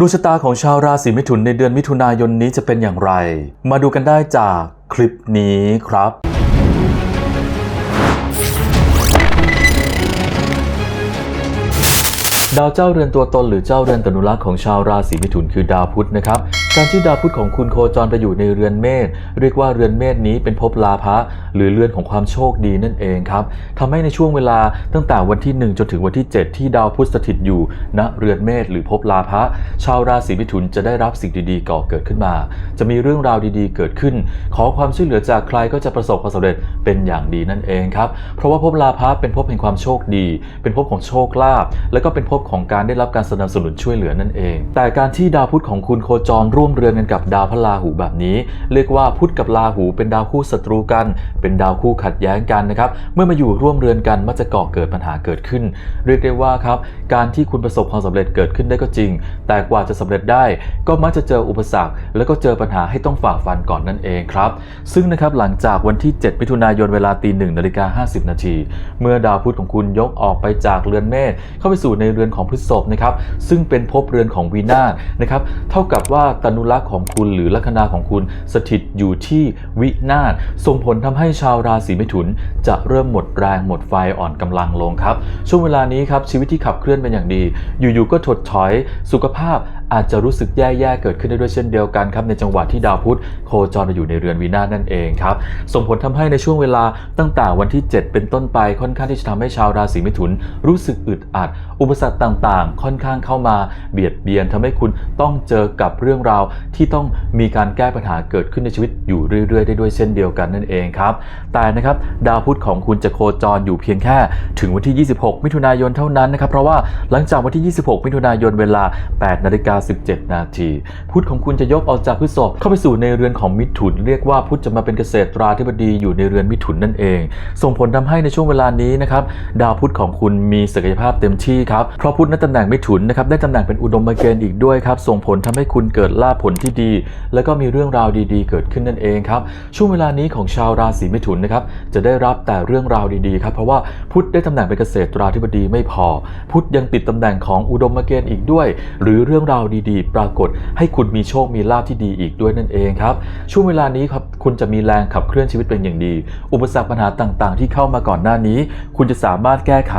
ดวงชะตาของชาวราศีมิถุนในเดือนมิถุนายนนี้จะเป็นอย่างไร มาดูกันได้จากคลิปนี้ครับ ดาวเจ้าเรือนตัวตนหรือเจ้าเรือนตนุรักษ์ของชาวราศีมิถุนคือดาวพุธนะครับ การที่ดาวพุธของคุณโคจรไปอยู่ในเรือนเมษเรียกว่าเรือนเมษนี้เป็นภพลาภะหรือเรือนของความโชคดีนั่นเองครับทำให้ในช่วงเวลาตั้งแต่วันที่ 1 จนถึงวันที่ 7 ที่ดาวพุธสถิตอยู่ณเรือนเมษหรือภพลาภะชาวราศีมิถุนจะได้รับสิ่งดีๆก่อเกิดขึ้นมา จะมีเรื่องราวดีๆ เกิดขึ้น ขอความช่วยเหลือจากใครก็จะประสบความสำเร็จเป็นอย่างดีนั่นเองครับเพราะว่าภพลาภะเป็นภพแห่งความโชคดี เป็นภพของโชคลาภและก็เป็นภพของการได้รับการสนับสนุนช่วยเหลือนั่นเอง แต่การที่ดาวพุธของคุณโคจรร่วมเรือนกันกับดาวพระราหูแบบนี้ เรียกว่าพุธกับราหูเป็นดาวคู่ศัตรูกัน เป็นดาวคู่ขัดแย้งกันนะครับ เมื่อมาอยู่ร่วมเรือนกันมักจะก่อเกิดปัญหาเกิดขึ้น เรียกได้ว่าครับการที่คุณประสบความสำเร็จเกิดขึ้นได้ก็จริง แต่กว่าจะสำเร็จได้ ก็มักจะเจออุปสรรค แล้วก็เจอปัญหาให้ต้องฝ่าฟันก่อนนั่นเองครับ ซึ่งนะครับหลังจากวันที่ 7 มิถุนายนเวลาตีหนึ่งนาฬิกา50 นาที เมื่อดาวพุธของคุณยกออกไปจากเรือนเมษเข้าไปสู่ในเรือนของพฤษภนะครับซึ่งเป็นภพเรือนของวีนาศนะครับเท่ากับว่าตนุรักษ์ของคุณหรือลัคนาของคุณสถิตอยู่ที่วินาศส่งผลทำให้ชาวราศีมิถุน จะเริ่มหมดแรงหมดไฟอ่อนกำลังลงครับ ช่วงเวลานี้ครับชีวิตที่ขับเคลื่อนเป็นอย่างดี อยู่ๆก็ถดถอยสุขภาพอาจจะรู้สึกแย่ๆเกิดขึ้นได้ด้วยเช่นเดียวกันครับในจังหวะที่ดาวพุธโคจรมาอยู่ในเรือนวินาศนั่นเองครับส่งผลทำให้ในช่วงเวลาตั้งแต่วันที่ 7 เป็นต้นไปค่อนข้างที่จะทำให้ชาวราศีมิถุน รู้สึกอึดอัด อุปสรรคต่างๆ ค่อนข้างเข้ามาเบียดเบียนทำให้คุณต้องเจอกับเรื่องราวที่ต้องมีการแก้ปัญหาเกิดขึ้นในชีวิตอยู่เรื่อยๆ ได้ด้วยเช่นเดียวกันนั่นเองครับแต่นะครับดาวพุธของคุณจะโคจรอยู่เพียงแค่ถึงวันที่ 26 มิถุนายนเท่านั้นนะครับเพราะว่าหลังจากวันที่ 26 มิถุนายนเวลา 8 นาฬิกาา 17 นาที พุธของคุณจะยกออกจากพฤษภเข้าไปสู่ในเรือนของมิถุน เรียกว่าพุธจะมาเป็นเกษตราธิบดีอยู่ในเรือนมิถุนนั่นเอง ส่งผลทำให้ในช่วงเวลานี้นะครับดาวพุธของคุณมีศักยภาพเต็มที่ครับเพราะพุธในตำแหน่งมิถุนนะครับได้ตำแหน่งเป็นอุดมเกณฑ์อีกด้วยครับส่งผลทำให้คุณเกิดลาภผลที่ดี แล้วก็มีเรื่องราวดีๆ เกิดขึ้นนั่นเองครับช่วงเวลานี้ของชาวราศีมิถุนนะครับจะได้รับแต่เรื่องราวดีๆครับเพราะว่าพุธได้ตำแหน่งเป็นเกษตราธิบดีไม่พอ พุธยังติดตำแหน่งของอุดมเกณฑ์อีกด้วย หรือเรื่องราวดีๆ ปรากฏให้คุณมีโชคมีลาภที่ดีอีกด้วยนั่นเองครับ ช่วงเวลานี้ครับคุณจะมีแรงขับเคลื่อนชีวิตเป็นอย่างดี อุปสรรคปัญหาต่างๆ ที่เข้ามาก่อนหน้านี้ คุณจะสามารถแก้ไข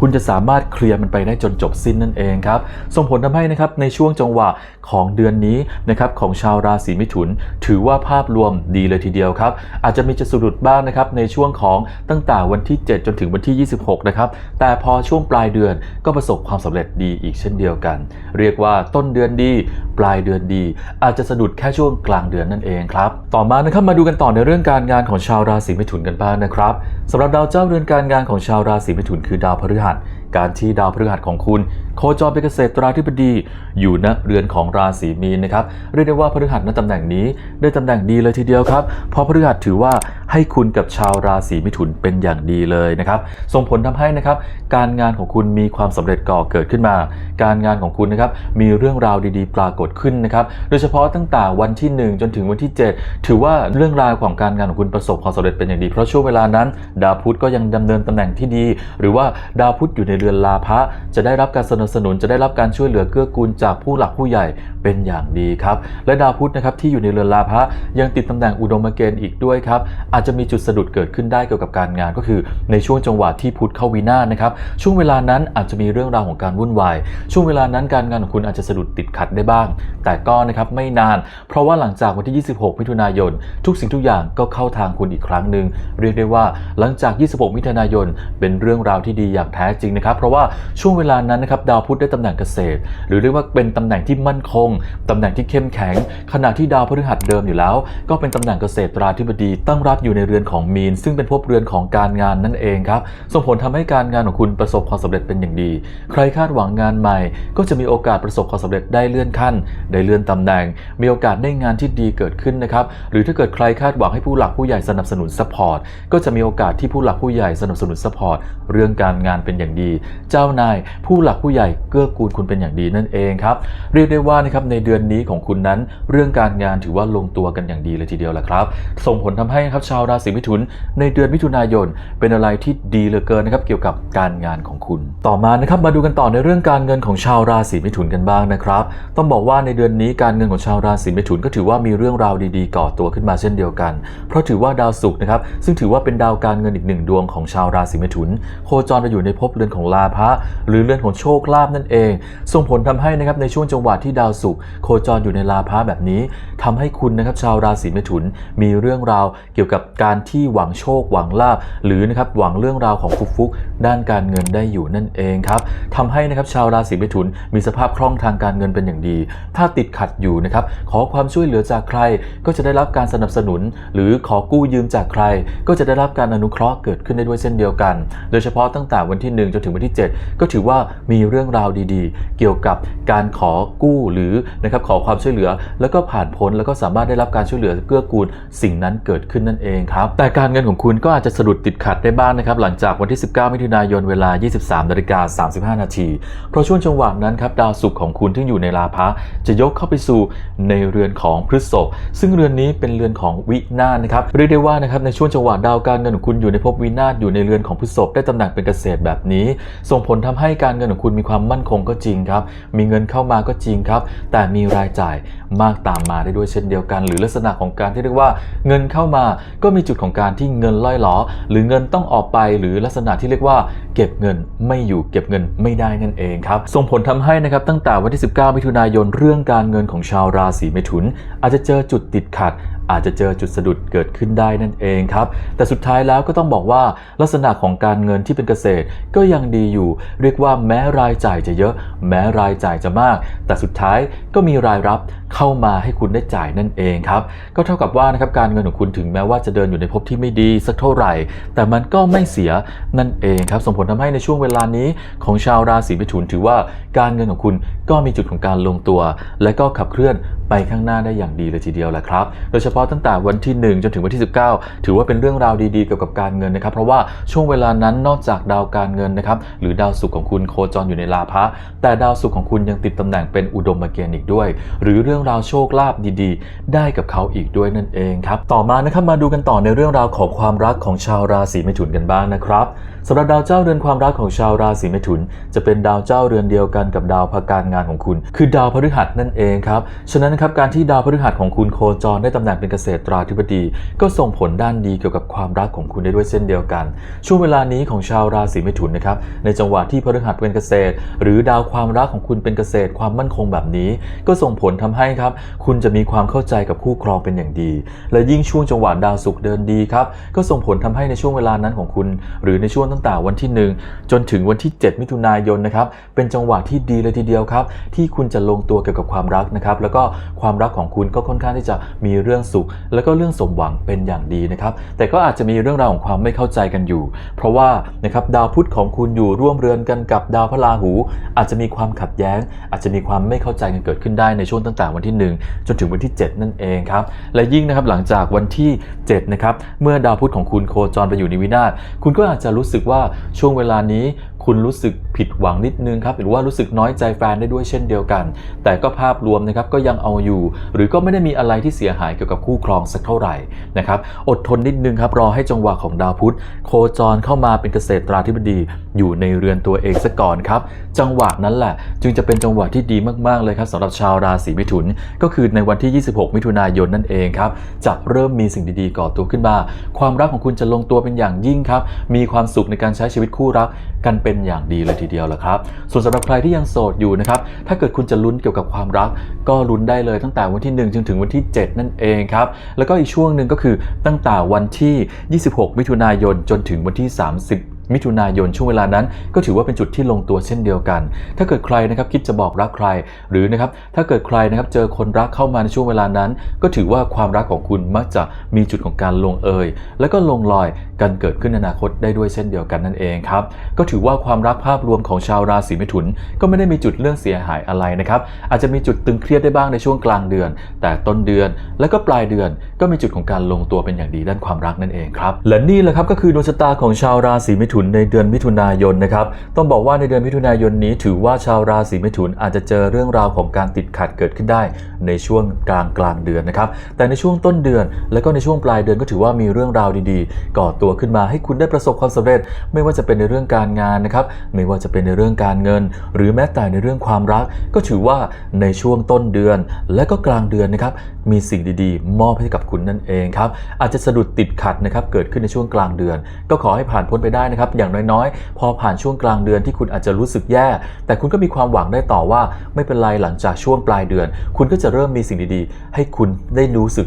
คุณจะสามารถเคลียร์มันไปได้จนจบสิ้นนั่นเองครับส่งผลทำให้นะครับในช่วงจังหวะของเดือนนี้นะครับของชาวราศีมิถุน ถือว่าภาพรวมดีเลยทีเดียวครับ อาจจะมีจะสะดุดบ้างนะครับในช่วงของตั้งแต่วันที่ 7 จนถึงวันที่ 26 นะครับแต่พอช่วงปลายเดือนก็ประสบความสำเร็จดีอีกเช่นเดียวกัน เรียกว่าต้นเดือนดี ปลายเดือนดี อาจจะสะดุดแค่ช่วงกลางเดือนนั่นเองครับ ต่อมานะครับมาดูกันต่อในเรื่องการงานของชาวราศีมิถุนกันบ้างนะครับสำหรับดาวเจ้าเรือนการงานของชาวราศีมิถุนคือดาวพฤหัส การที่ดาวพฤหัสของคุณ โคจรเป็นเกษตราธิบดี อยู่ณเรือนของราศีมีนนะครับเรียกได้ว่าพฤหัสณตำแหน่งนี้ได้ตำแหน่งดีเลยทีเดียวครับ เพราะพฤหัสถือว่าให้คุณกับชาวราศีมิถุนเป็นอย่างดีเลยนะครับส่งผลทำให้นะครับการงานของคุณมีความสำเร็จก่อเกิดขึ้นมา การงานของคุณนะครับมีเรื่องราวดีๆ ปรากฏขึ้นนะครับโดยเฉพาะตั้งแต่วันที่ 1 จนถึงวันที่ 7 ถือว่าเรื่องราวของการงานของคุณประสบความสำเร็จเป็นอย่างดี เพราะช่วงเวลานั้น ดาวพุธก็ยังดำเนินตำแหน่งที่ดี หรือว่าดาวพุธอยู่ในเรือนลาภะจะได้รับการสนับสนุนจะได้รับการช่วยเหลือเกื้อกูลจากผู้หลักผู้ใหญ่เป็นอย่างดีครับ และดาวพุธนะครับที่อยู่ในเรือนลาภะยังติดตำแหน่งอุดมเกณฑ์อีกด้วยครับอาจจะมีจุดสะดุดเกิดขึ้นได้เกี่ยวกับการงานก็คือ ในช่วงจังหวะที่พุธเข้าวินานะครับช่วงเวลานั้นอาจจะมีเรื่องราวของการวุ่นวาย ช่วงเวลานั้นการงานของคุณอาจจะสะดุดติดขัดได้บ้าง แต่ก็นะครับไม่นาน เพราะว่าหลังจากวันที่ 26 มิถุนายน ทุกสิ่งทุกอย่างก็เข้าทางคุณอีกครั้งหนึ่งเรียกได้ว่าหลังจาก 26 มิถุนายน เป็นเรื่องราวที่ดีอย่างแท้จริงนะครับ เพราะว่าช่วงเวลานั้นนะครับดาวาวพุธได้ตำแหน่งเกษตร หรือเรียกว่าเป็นตำแหน่งที่มั่นคงตำแหน่งที่เข้มแข็ง ขณะที่ดาวพฤหัสเดิมอยู่แล้ว ก็เป็นตำแหน่งเกษตราธิบดี ตั้งรับอยู่ในเรือนของมีน ซึ่งเป็นภพเรือนของการงานนั่นเองครับส่งผลทำให้การงานของคุณประสบความสำเร็จเป็นอย่างดี ใครคาดหวังงานใหม่ ก็จะมีโอกาสประสบความสำเร็จได้เลื่อนขั้น ได้เลื่อนตำแหน่ง มีโอกาสได้งานที่ดีเกิดขึ้นนะครับหรือถ้าเกิดใครคาดหวังให้ผู้หลักผู้ใหญ่สนับสนุนซัพพอร์ตก็จะมีโอกาสที่ผู้หลักผู้ใหญ่สนับสนุนซัพพอร์ตเรื่องการงานเป็นอย่างดี เจ้านายผู้หลักผู้ใหญ่เกื้อกูลคุณเป็นอย่างดีนั่นเองครับ เรียกได้ว่านะครับในเดือนนี้ของคุณนั้น เรื่องการงานถือว่าลงตัวกันอย่างดีเลยทีเดียวแหละครับ ส่งผลทำให้ครับชาวราศีมิถุน ในเดือนมิถุนายน เป็นอะไรที่ดีเหลือเกินนะครับเกี่ยวกับการงานของคุณ ต่อมานะครับมาดูกันต่อในเรื่องการเงินของชาวราศีมิถุนกันบ้างนะครับ ต้องบอกว่าในเดือนนี้การเงินของชาวราศีมิถุนก็ถือว่ามีเรื่องราวดีๆ ก่อตัวขึ้นมาเช่นเดียวกัน เพราะถือว่าดาวศุกร์นะครับซึ่งถือว่าเป็นดาวการเงินอีกหนึ่งดวงของชาวราศีมิถุน โคจรไปอยู่ในภพเรือนของลาภะหรือเรือนของโชคลาภนั่นเอง ส่งผลทำให้นะครับในช่วงจังหวะที่ดาวศุกร์โคจรอยู่ในลาภะแบบนี้ทำให้คุณนะครับชาวราศีเมถุนมีเรื่องราวเกี่ยวกับการที่หวังโชคหวังลาภหรือนะครับหวังเรื่องราวของฟุกฟุกด้านการเงินได้อยู่นั่นเองครับทำให้นะครับชาวราศีเมถุนมีสภาพคล่องทางการเงินเป็นอย่างดี ถ้าติดขัดอยู่นะครับขอความช่วยเหลือจากใครก็จะได้รับการสนับสนุน หรือขอกู้ยืมจากใคร ก็จะได้รับการอนุเคราะห์เกิดขึ้นได้ด้วยเช่นเดียวกัน โดยเฉพาะตั้งแต่วันที่ 1 จนถึงวันที่ 7 ก็ถือว่ามีเรื่องราวดีๆ เกี่ยวกับการขอกู้หรือนะครับขอความช่วยเหลือ แล้วก็ผ่านพ้นแล้วก็สามารถได้รับการช่วยเหลือเกื้อกูลสิ่งนั้นเกิดขึ้นนั่นเองครับแต่การเงินของคุณก็อาจจะสะดุดติดขัดได้บ้างนะครับหลังจากวันที่ 19 มิถุนายนเวลา 23นาฬิกา35 นาที เพราะช่วงจังหวะนั้นครับดาวศุกร์ของคุณที่อยู่ในลาภะจะยกเข้าไปสู่ในเรือนของพฤษภซึ่งเรือนนี้เป็นเรือนของวินาศนะครับเรียกได้ว่านะครับในช่วงจังหวะดาวการเงินของคุณอยู่ในภพวินาศอยู่ในเรือนของพฤษภได้ตำแหน่งเป็นเกษตรแบบนี้ ส่งผลทำให้การเงินของคุณมีความมั่นคงก็จริงครับ มีเงินเข้ามาก็จริงครับ แต่มีรายจ่ายมากตามมาได้ด้วยเช่นเดียวกัน หรือลักษณะของการที่เรียกว่าเงินเข้ามาก็มีจุดของการที่เงินล่อยหลอหรือเงินต้องออกไปหรือลักษณะที่เรียกว่า เก็บเงินไม่อยู่เก็บเงินไม่ได้นั่นเองครับส่งผลทำให้นะครับตั้งแต่วันที่ 19 มิถุนายนเรื่องการเงินของชาวราศีเมถุน อาจจะเจอจุดติดขัด อาจจะเจอจุดสะดุดเกิดขึ้นได้นั่นเองครับ แต่สุดท้ายแล้วก็ต้องบอกว่าลักษณะของการเงินที่เป็นเกษตรก็ยังดีอยู่ เรียกว่าแม้รายจ่ายจะเยอะ แม้รายจ่ายจะมาก แต่สุดท้ายก็มีรายรับเข้ามาให้คุณได้จ่ายนั่นเองครับ ก็เท่ากับว่านะครับการเงินของคุณถึงแม้ว่าจะเดินอยู่ในภพที่ไม่ดีสักเท่าไหร่ แต่มันก็ไม่เสียนั่นเองครับ ส่งผลทำให้ในช่วงเวลานี้ของชาวราศีมิถุนถือว่าการเงินของคุณก็มีจุดของการลงตัว และก็ขับเคลื่อน ไปข้างหน้าได้อย่างดีเลยทีเดียวแหละครับ โดยเฉพาะตั้งแต่วันที่ 1 จนถึงวันที่ 19 ถือว่าเป็นเรื่องราวดีๆเกี่ยวกับการเงินนะครับ เพราะว่าช่วงเวลานั้นนอกจากดาวการเงินนะครับหรือดาวศุกร์ของคุณโคจรอยู่ในลาภะแต่ดาวศุกร์ของคุณยังติดตำแหน่งเป็นอุดมเกณฑ์อีกด้วย หรือเรื่องราวโชคลาภดีๆ ได้กับเขาอีกด้วยนั่นเองครับ ต่อมานะครับมาดูกันต่อในเรื่องราวของความรักของชาวราศีเมถุนกันบ้างนะครับ สำหรับดาวเจ้าเรือนความรักของชาวราศีเมถุน จะเป็นดาวเจ้าเรือนเดียวกันกับดาวพการงานของคุณ คือดาวพฤหัสนั่นเองครับ ฉะนั้นครับการที่ดาวพฤหัสของคุณโคจรได้ตำแหน่งเป็นเกษตราธิบดี ก็ส่งผลด้านดีเกี่ยวกับความรักของคุณได้ด้วยเช่นเดียวกัน ช่วงเวลานี้ของชาวราศีเมถุนนะครับในจังหวะที่พฤหัสเป็นเกษตร หรือดาวความรักของคุณเป็นเกษตรความมั่นคงแบบนี้ ก็ส่งผลทำให้ครับคุณจะมีความเข้าใจกับคู่ครองเป็นอย่างดี และยิ่งช่วงจังหวะดาวศุกร์เดินดีครับก็ส่งผลทำให้ในช่วงเวลานั้นของคุณ หรือในช่วงตั้งแต่วันที่ 1 จนถึงวันที่ 7 มิถุนายนนะครับเป็นจังหวะที่ดีเลยทีเดียวครับ ที่คุณจะลงตัวเกี่ยวกับความรักนะครับ แล้วก็ความรักของคุณก็ค่อนข้างที่จะมีเรื่องสุข แล้วก็เรื่องสมหวังเป็นอย่างดีนะครับ แต่ก็อาจจะมีเรื่องราวของความไม่เข้าใจกันอยู่ เพราะว่านะครับดาวพุธของคุณอยู่ร่วมเรือนกันกับดาวพระราหู อาจจะมีความขัดแย้ง อาจจะมีความไม่เข้าใจกันเกิดขึ้นได้ในช่วงตั้งแต่วันที่ 1 จนถึงวันที่ 7 นั่นเองครับและยิ่งนะครับหลังจากวันที่7นะครับเมื่อดาวพุธของคุณโคจรไปอยู่ในวินาศคุณก็อาจจะรู้สึกว่าช่วงเวลานี้คุณรู้สึกผิดหวังนิดนึงครับหรือว่ารู้สึกน้อยใจแฟนได้ด้วยเช่นเดียวกัน แต่ก็ภาพรวมนะครับก็ยังเอาอยู่ หรือก็ไม่ได้มีอะไรที่เสียหายเกี่ยวกับคู่ครองสักเท่าไหร่นะครับอดทนนิดนึงครับรอให้จังหวะของดาวพุธ โคจรเข้ามาเป็นเกษตรราธิบดี อยู่ในเรือนตัวเองซะก่อนครับจังหวะนั้นแหละจึงจะเป็นจังหวะที่ดีมากๆเลยครับสำหรับชาวราศีมิถุน ก็คือในวันที่ 26 มิถุนายนนั่นเองครับจะเริ่มมีสิ่งดีๆก่อตัวขึ้นมา ความรักของคุณจะลงตัวเป็นอย่างยิ่งครับมีความสุขในการใช้ชีวิตคู่รักกันเเป็นอย่างดีเลยทีเดียวแหละครับ ส่วนสำหรับใครที่ยังโสดอยู่นะครับถ้าเกิดคุณจะลุ้นเกี่ยวกับความรัก ก็ลุ้นได้เลยตั้งแต่วันที่ 1 จนถึงวันที่ 7 นั่นเองครับแล้วก็อีกช่วงหนึ่งก็คือตั้งแต่วันที่ 26 มิถุนายนจนถึงวันที่ 31 มิถุนายนช่วงเวลานั้น ก็ถือว่าเป็นจุดที่ลงตัวเช่นเดียวกัน ถ้าเกิดใครนะครับคิดจะบอกรักใคร หรือนะครับถ้าเกิดใครนะครับเจอคนรักเข้ามาในช่วงเวลานั้น ก็ถือว่าความรักของคุณมักจะมีจุดของการลงเอย แล้วก็ลงรอยกันเกิดขึ้นในอนาคตได้ด้วยเช่นเดียวกันนั่นเองครับก็ถือว่าความรักภาพรวมของชาวราศีมิถุน ก็ไม่ได้มีจุดเรื่องเสียหายอะไรนะครับอาจจะมีจุดตึงเครียดได้บ้างในช่วงกลางเดือน แต่ต้นเดือนและก็ปลายเดือนก็มีจุดของการลงตัวเป็นอย่างดีด้านความรักนั่นเองครับและนี่แหละครับก็คือดวงชะตาของชาวราศีมิถุนถุนในเดือนมิถุนายนนะครับ ต้องบอกว่าในเดือนมิถุนายนนี้ ถือว่าชาวราศีมิถุนอาจจะเจอเรื่องราวของการติดขัดเกิดขึ้นได้ในช่วงกลางกลางเดือนนะครับ แต่ในช่วงต้นเดือน และก็ในช่วงปลายเดือนก็ถือว่ามีเรื่องราวดีๆ ก่อตัวขึ้นมาให้คุณได้ประสบความสำเร็จ ไม่ว่าจะเป็นในเรื่องการงานนะครับ ไม่ว่าจะเป็นในเรื่องการเงิน หรือแม้แต่ในเรื่องความรัก ก็ถือว่าในช่วงต้นเดือน และก็กลางเดือนนะครับ มีสิ่งดีๆ มอบให้กับคุณนั่นเองครับ อาจจะสะดุดติดขัดนะครับ เกิดขึ้นในช่วงกลางเดือน ก็ขอให้ผ่านพ้นไปได้นะครับอย่างน้อยๆ พอผ่านช่วงกลางเดือนที่คุณอาจจะรู้สึกแย่ แต่คุณก็มีความหวังได้ต่อว่าไม่เป็นไรหลังจากช่วงปลายเดือน คุณก็จะเริ่มมีสิ่งดีๆ ให้คุณได้รู้สึก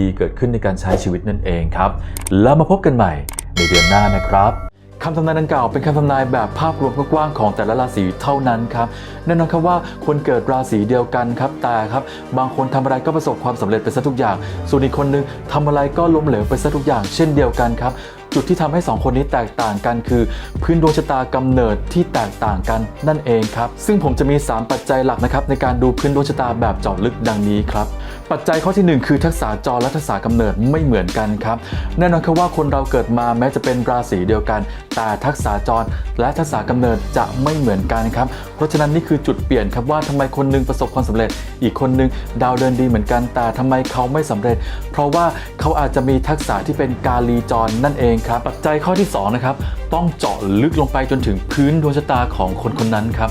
ดีๆ เกิดขึ้นในการใช้ชีวิตนั่นเองครับ แล้วมาพบกันใหม่ในเดือนหน้านะครับคำทำนายดังกล่าวเป็นคำทำนายแบบภาพรวมกว้างๆของแต่ละราศีเท่านั้นครับแน่นอนครับว่าคนเกิดราศีเดียวกันครับแต่ครับบางคนทำอะไรก็ประสบความสำเร็จไปซะทุกอย่าง ส่วนอีกคนนึงทำอะไรก็ล้มเหลวไปซะทุกอย่างเช่นเดียวกันครับ จุดที่ทำให้สองคนนี้แตกต่างกันคือ พื้นดวงชะตากำเนิดที่แตกต่างกันนั่นเองครับ ซึ่งผมจะมี 3 ปัจจัยหลักนะครับในการดูพื้นดวงชะตาแบบเจาะลึกดังนี้ครับ ปัจจัยข้อทีหนึ่1 คือทักษะจรและทักษะกำเนิดไม่เหมือนกันครับ แน่นอนครับว่าคนเราเกิดมาแม้จะเป็นราศีเดียวกัน แต่ทักษะจรและทักษะกำเนิดจะไม่เหมือนกันครับ เพราะฉะนั้นนี่คือจุดเปลี่ยนครับว่าทำไมคนหนึงประสบความสำเร็จ อีกคนหนึงดาวเดินดีเหมือนกัน แต่ทำไมเขาไม่สำเร็จ เพราะว่าเขาอาจจะมีทักษะที่เป็นกาลีจรนั่นเองครับ ปัจจัยข้อที่สองนะครับต้องเจาะลึกลงไปจนถึงพื้นดวงชะตาของคนคนนั้นครับ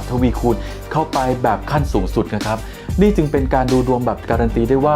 ทวีคูณเข้าไปแบบขั้นสูงสุดนะครับ นี่จึงเป็นการดูดวงแบบการันตีได้ว่า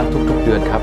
ละทุกๆเดือนครับ